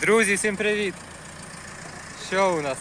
Друзі, всім привіт! Що у нас?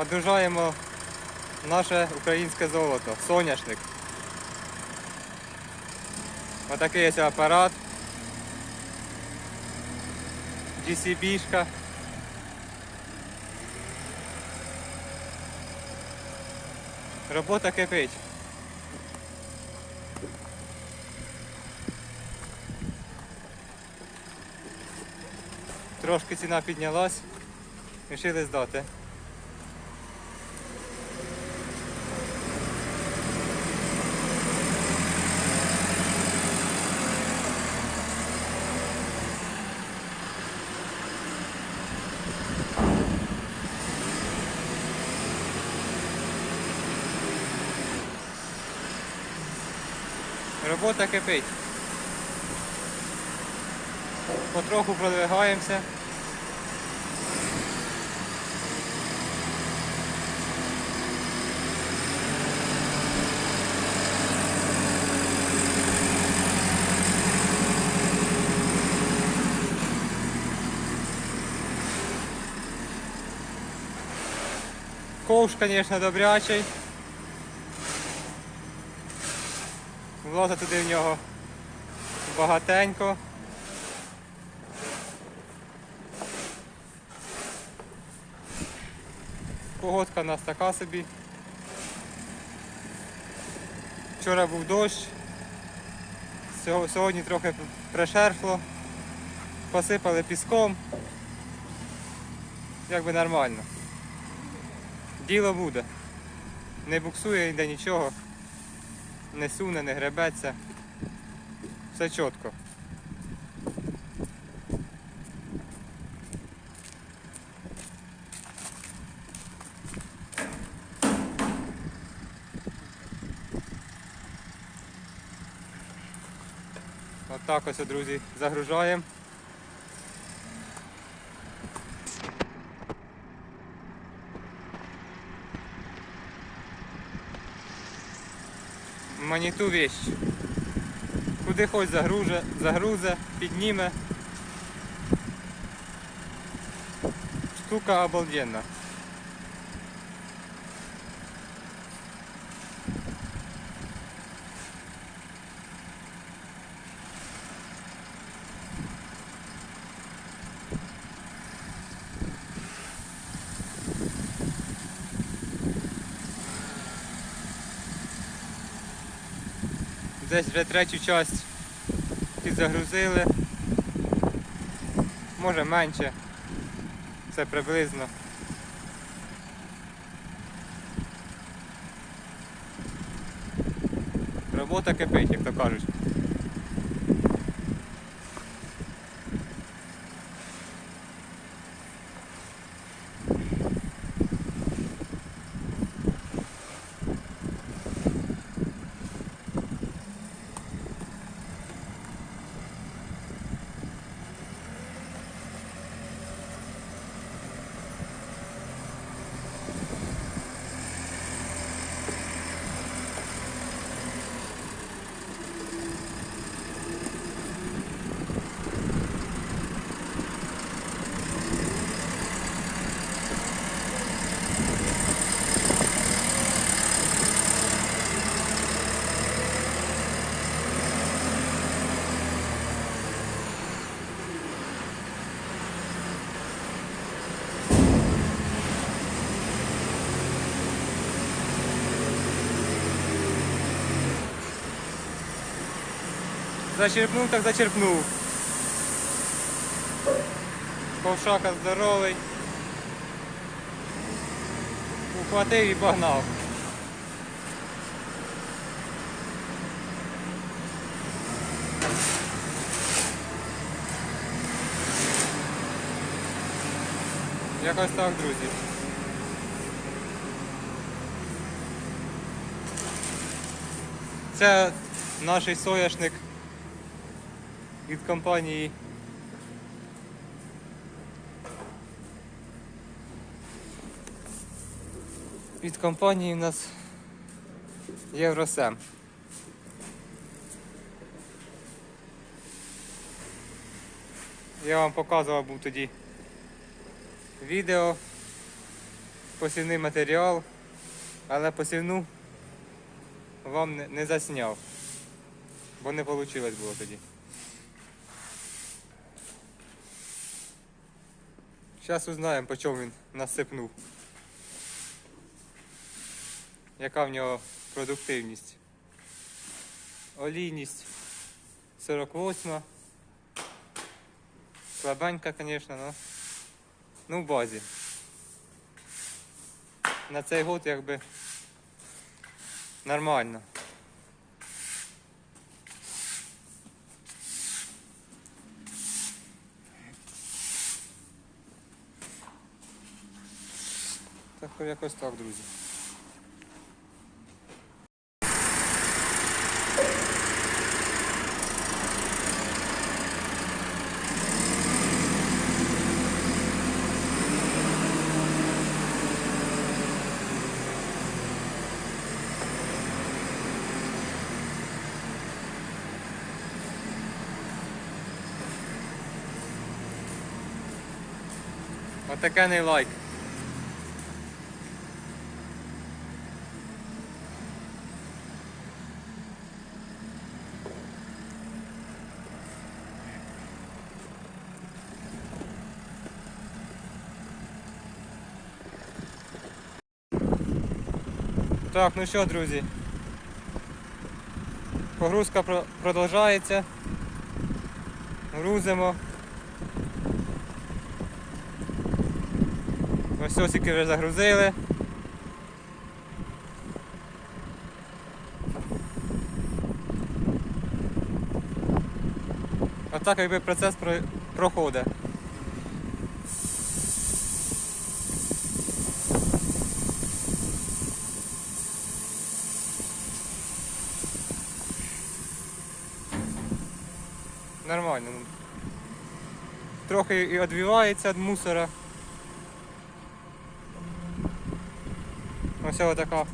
Одужаємо наше українське золото, соняшник. Отакий ось апарат. GCB-шка. Робота кипить. Трошки ціна піднялась. Рішили здати. Робота кипить. Потроху продвигаємося. Ковш, звісно, добрячий. Влаза туди в нього багатенько. Погодка у нас така собі. Вчора був дощ, сьогодні трохи прошерфло, посипали піском. Якби нормально. Діло буде. Не буксує ніде нічого, не суне, не гребеться. Все чітко. Отак ось, друзі, загружаємо. Маніту вещь. Куди хоч загруже, загрузе, підніме. Штука обалденна. Десь вже третю часть підзагрузили. Може менше. Це приблизно. Робота кипить, як то кажуть. Зачерпнув, так зачерпнув. Ковшака здоровий. Ухватив і погнав. Якось так, друзі. Це наш соняшник від компанії. Від компанії у нас Євросем. Я вам показував був тоді відео, посівний матеріал, але посівну вам не, засняв, бо не вийшло було тоді. Зараз узнаємо, по чому він насипнув. Яка в нього продуктивність. Олійність 48. Слабенька, звісно, но ну в базі. На цей год якби нормально. Так якось так, друзі. Отакений лайк. Так, ну що, друзі. Погрузка про- продовжується. Грузимо. Ось осіки вже загрузили. Отак якби процес проходить. Нормально. ну. Трохи і відвівається від мусора. Ось така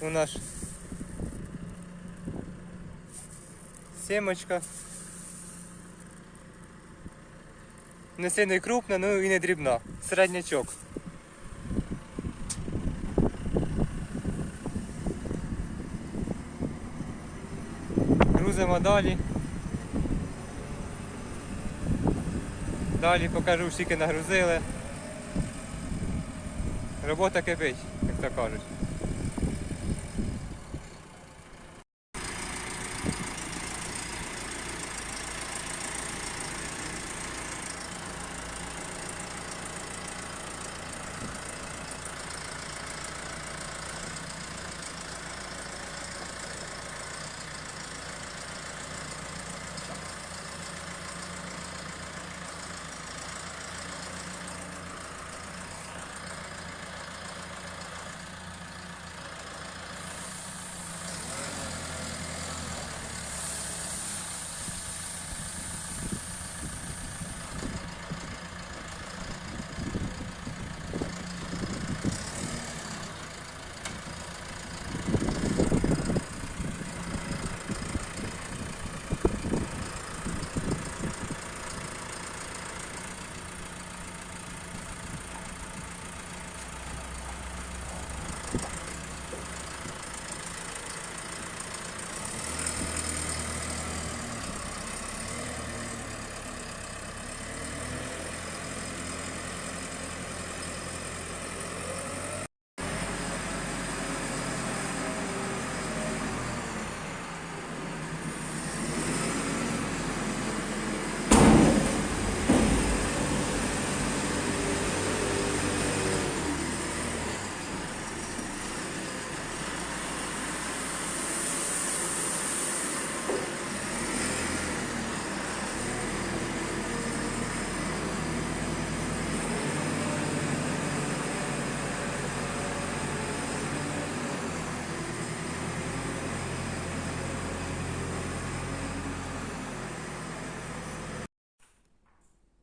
у нас сімочка. Не сильно крупна, ну і не дрібна. Середнячок. Грузимо далі. Далі покажу, скільки нагрузили. Робота кипить, як то кажуть.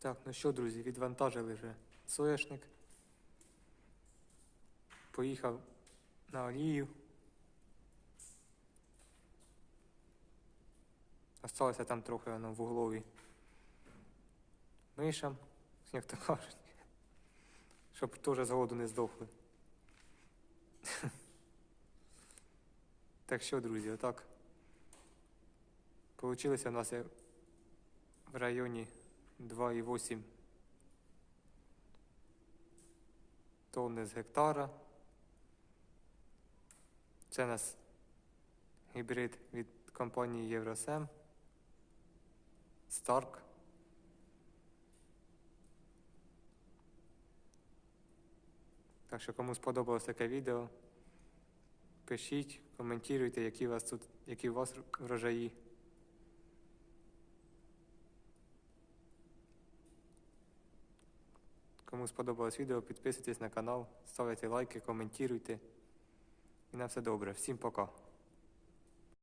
Так, ну що, друзі, відвантажили вже соняшник. Поїхав на олію. Осталося там трохи воно в углові. Мишам, як то кажуть. Щоб теж з голоду не здохли. Так що, друзі, отак. Получилося у нас в районі 2,8 тонни з гектара. Це у нас гібрид від компанії Євросем. Старк. Так що кому сподобалось таке відео, пишіть, коментуйте, які у вас тут, які у вас врожаї. Кому сподобалось відео, підписуйтесь на канал, ставте лайки, коментуйте. І на все добре. Всім пока.